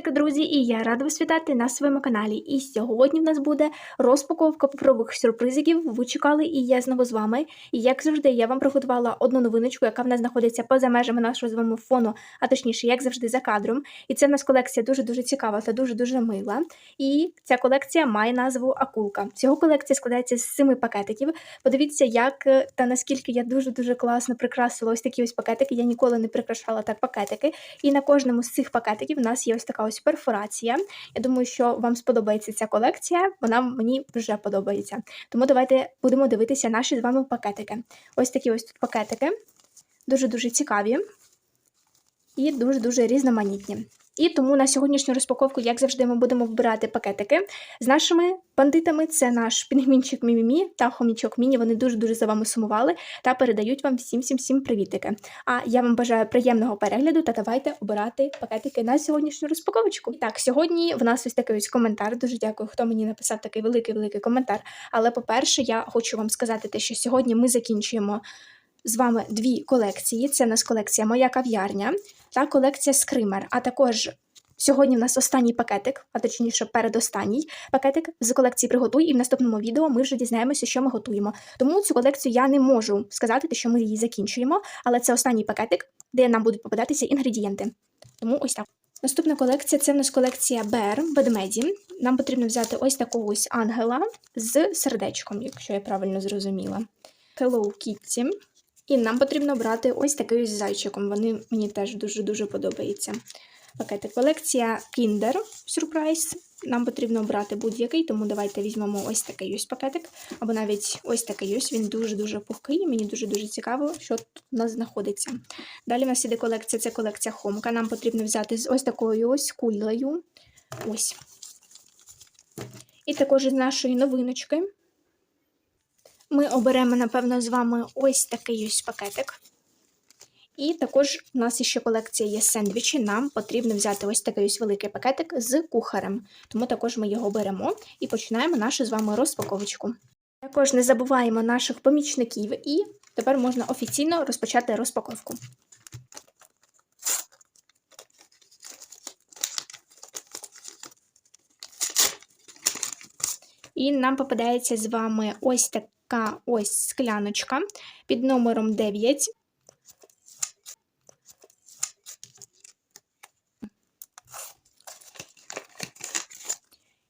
Привітики, друзі! І я рада вас вітати на своєму каналі. І сьогодні в нас буде розпаковка паперових сюрпризиків. Ви чекали, і я знову з вами. І як завжди, я вам приготувала одну новиночку, яка в нас знаходиться поза межами нашого з вами фону, а точніше, як завжди, за кадром. І це в нас колекція дуже-дуже цікава та дуже-дуже мила. І ця колекція має назву Акулка. Всього колекція складається з семи пакетиків. Подивіться, як е, та наскільки я дуже-дуже класно прикрасила ось такі ось пакетики. Я ніколи не прикрашала так пакетики. І на кожному з цих пакетиків в нас є ось така ось перфорація. Я думаю, що вам сподобається ця колекція, вона мені вже подобається. Тому давайте будемо дивитися наші з вами пакетики. Ось такі ось тут пакетики, дуже-дуже цікаві і дуже-дуже різноманітні. І тому на сьогоднішню розпаковку, як завжди, ми будемо вибирати пакетики з нашими бандитами. Це наш пінгвінчик Мімімі та хомічок Міні. Вони дуже-дуже за вами сумували та передають вам всім-всім-всім привітики. А я вам бажаю приємного перегляду та давайте обирати пакетики на сьогоднішню розпаковочку. Так, сьогодні в нас ось такий ось коментар. Дуже дякую, хто мені написав такий великий-великий коментар. Але, по-перше, я хочу вам сказати те, що сьогодні ми закінчуємо. З вами дві колекції. Це у нас колекція Моя кав'ярня та колекція Скример. А також сьогодні в нас останній пакетик, а точніше, передостанній пакетик з колекції Приготуй, і в наступному відео ми вже дізнаємося, що ми готуємо. Тому цю колекцію я не можу сказати, що ми її закінчуємо, але це останній пакетик, де нам будуть попадатися інгредієнти. Тому ось так. Наступна колекція це в нас колекція Бер ведмеді. Нам потрібно взяти ось такого ось ангела з сердечком, якщо я правильно зрозуміла. Hello Kitty. І нам потрібно брати ось такий ось зайчиком. Вони мені теж дуже-дуже подобаються. Пакети колекція Kinder Surprise. Нам потрібно брати будь-який, тому давайте візьмемо ось такий ось пакетик, або навіть ось такий ось. Він дуже-дуже пухкий. Мені дуже-дуже цікаво, що тут у нас знаходиться. Далі в нас іде колекція, це колекція Хомка. Нам потрібно взяти з ось такою ось кулею. Ось. І також з нашої новиночки ми оберемо, напевно, з вами ось такий ось пакетик. І також у нас ще колекція є сендвічі. Нам потрібно взяти ось такий ось великий пакетик з кухарем. Тому також ми його беремо і починаємо нашу з вами розпаковочку. Також не забуваємо наших помічників, і тепер можна офіційно розпочати розпаковку. І нам попадається з вами ось така ось скляночка під номером 9.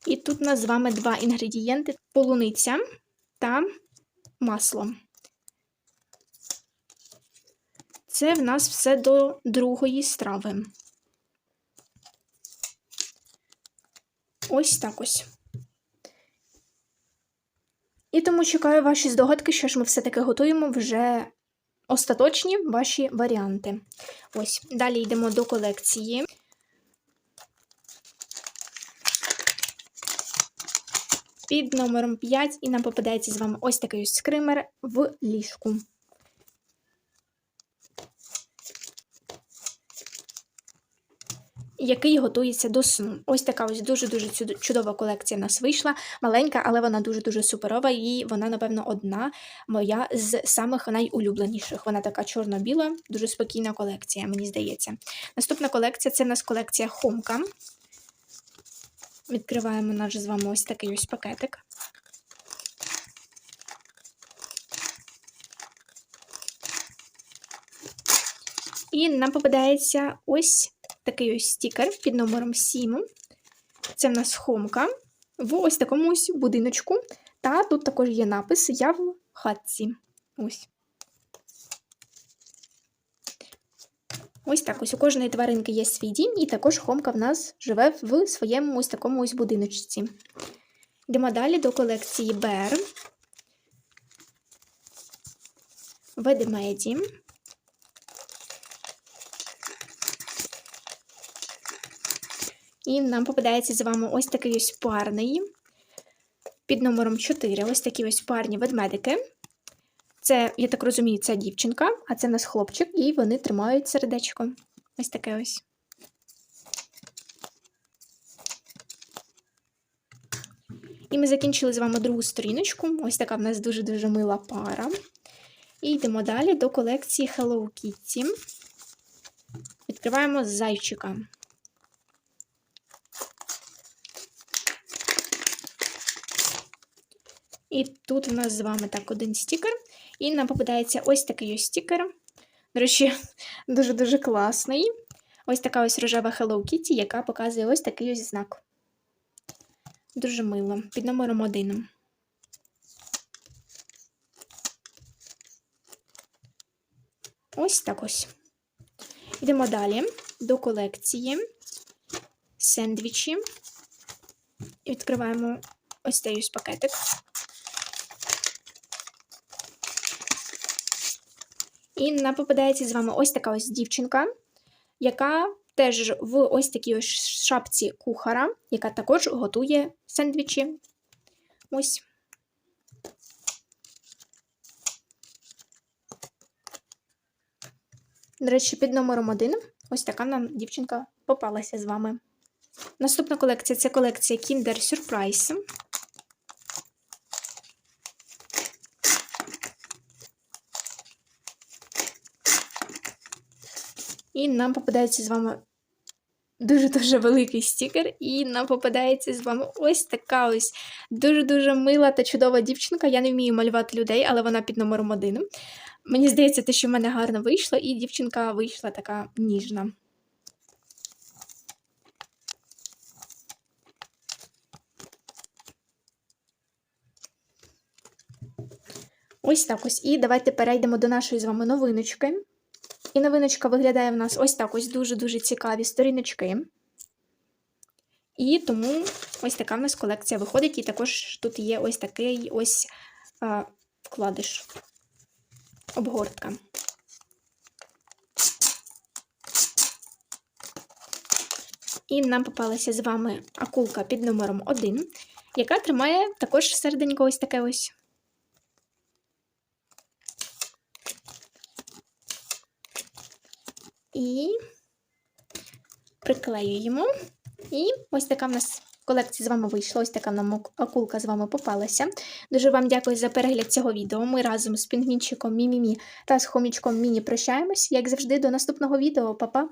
І тут у нас з вами два інгредієнти: полуниця та масло. Це в нас все до другої страви. Ось так ось. І тому чекаю ваші здогадки, що ж ми все-таки готуємо вже остаточні ваші варіанти. Ось, далі йдемо до колекції. Під номером 5 і нам попадається з вами ось такий ось скример в ліжку. Який готується до сну. Ось така ось дуже-дуже чудова колекція в нас вийшла. Маленька, але вона дуже-дуже суперова, і вона, напевно, одна моя з самих найулюбленіших. Вона така чорно-біла, дуже спокійна колекція, мені здається. Наступна колекція це в нас колекція Хомка. Відкриваємо наш з вами ось такий ось пакетик. І нам попадається ось такий ось стікер під номером 7. Це в нас хомка в ось такому ось будиночку. Та тут також є напис Я в хатці. Ось. Ось так ось у кожної тваринки є свій дім, і також хомка в нас живе в своєму ось такому ось будиночці. Йдемо далі до колекції Бер. Ведмеді. І нам попадається з вами ось такий ось парний під номером 4. Ось такі ось парні ведмедики. Це, я так розумію, це дівчинка, а це в нас хлопчик, і вони тримають сердечко. Ось таке ось. І ми закінчили з вами другу сторіночку. Ось така в нас дуже-дуже мила пара. І йдемо далі до колекції Hello Kitty. Відкриваємо зайчика. І тут у нас з вами так один стікер. І нам попадається ось такий ось стікер. До речі, дуже-дуже класний. Ось така ось рожева Hello Kitty, яка показує ось такий ось знак. Дуже мило. Під номером один. Ось так ось. Йдемо далі до колекції. Сендвічі. І відкриваємо ось цей ось пакетик. І нам попадається з вами ось така ось дівчинка, яка теж в ось такій ось шапці кухара, яка також готує сендвічі. Ось. До речі, під номером один ось така нам дівчинка попалася з вами. Наступна колекція це колекція Kinder Surprise. І нам попадається з вами дуже-дуже великий стікер, і нам попадається з вами ось така ось дуже-дуже мила та чудова дівчинка. Я не вмію малювати людей, але вона під номером один. Мені здається, те, що в мене гарно вийшло, і дівчинка вийшла така ніжна. Ось так ось. І давайте перейдемо до нашої з вами новиночки. І новиночка виглядає в нас ось так ось дуже-дуже цікаві сторіночки. І тому ось така в нас колекція виходить. І також тут є ось такий ось а, вкладиш, обгортка. І нам попалася з вами акулка під номером 1, яка тримає також серденько ось таке ось. І приклеюємо. І ось така в нас колекція з вами вийшла. Ось така нам акулка з вами попалася. Дуже вам дякую за перегляд цього відео. Ми разом з пінгвінчиком Мімімі та з хомічком Міні прощаємось. Як завжди, до наступного відео. Па-па!